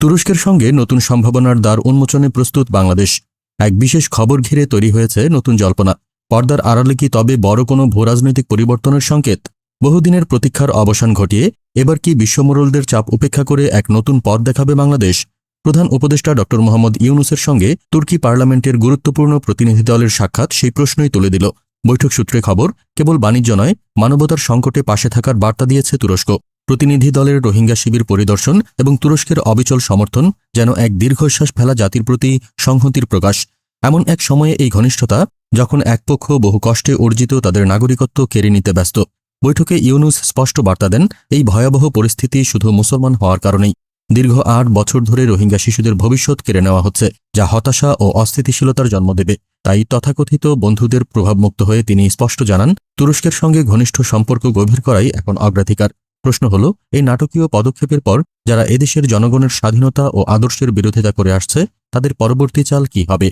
তুরস্কের সঙ্গে নতুন সম্ভাবনার দ্বার উন্মোচনে প্রস্তুত বাংলাদেশ। এক বিশেষ খবর ঘিরে তৈরি হয়েছে নতুন জল্পনা। পর্দার আড়ালে কি তবে বড় কোনো ভূরাজনৈতিক পরিবর্তনের সংকেত? বহুদিনের প্রতীক্ষার অবসান ঘটিয়ে এবার কি বিশ্বমোড়লদের চাপ উপেক্ষা করে এক নতুন পথ দেখাবে বাংলাদেশ? প্রধান উপদেষ্টা ড মোহাম্মদ ইউনুসের সঙ্গে তুর্কি পার্লামেন্টের গুরুত্বপূর্ণ প্রতিনিধি দলের সাক্ষাৎ সেই প্রশ্নই তুলে দিল। বৈঠক সূত্রে খবর, কেবল বাণিজ্য নয়, মানবতার সংকটে পাশে থাকার বার্তা দিয়েছে তুরস্ক। প্রতিনিধি দলের রোহিঙ্গা শিবির পরিদর্শন এবং তুরস্কের অবিচল সমর্থন যেন এক দীর্ঘশ্বাস ফেলা জাতির প্রতি সংহতির প্রকাশ। এমন এক সময়ে এই ঘনিষ্ঠতা, যখন এক পক্ষ বহু কষ্টে অর্জিত তাদের নাগরিকত্ব কেড়ে নিতে ব্যস্ত। বৈঠকে ইউনুস স্পষ্ট বার্তা দেন, এই ভয়াবহ পরিস্থিতি শুধু মুসলমান হওয়ার কারণেই। দীর্ঘ আট বছর ধরে রোহিঙ্গা শিশুদের ভবিষ্যৎ কেড়ে নেওয়া হচ্ছে, যা হতাশা ও অস্থিতিশীলতার জন্ম দেবে। তাই তথাকথিত বন্ধুদের প্রভাবমুক্ত হয়ে তিনি স্পষ্ট জানান, তুরস্কের সঙ্গে ঘনিষ্ঠ সম্পর্ক গভীর করাই এখন অগ্রাধিকার। প্রশ্ন হলো, এই নাটকীয় পদক্ষেপের পর যারা এদেশের জনগণের স্বাধীনতা ও আদর্শের বিরোধিতা করে আসছে, তাদের পরবর্তী চাল কি হবে?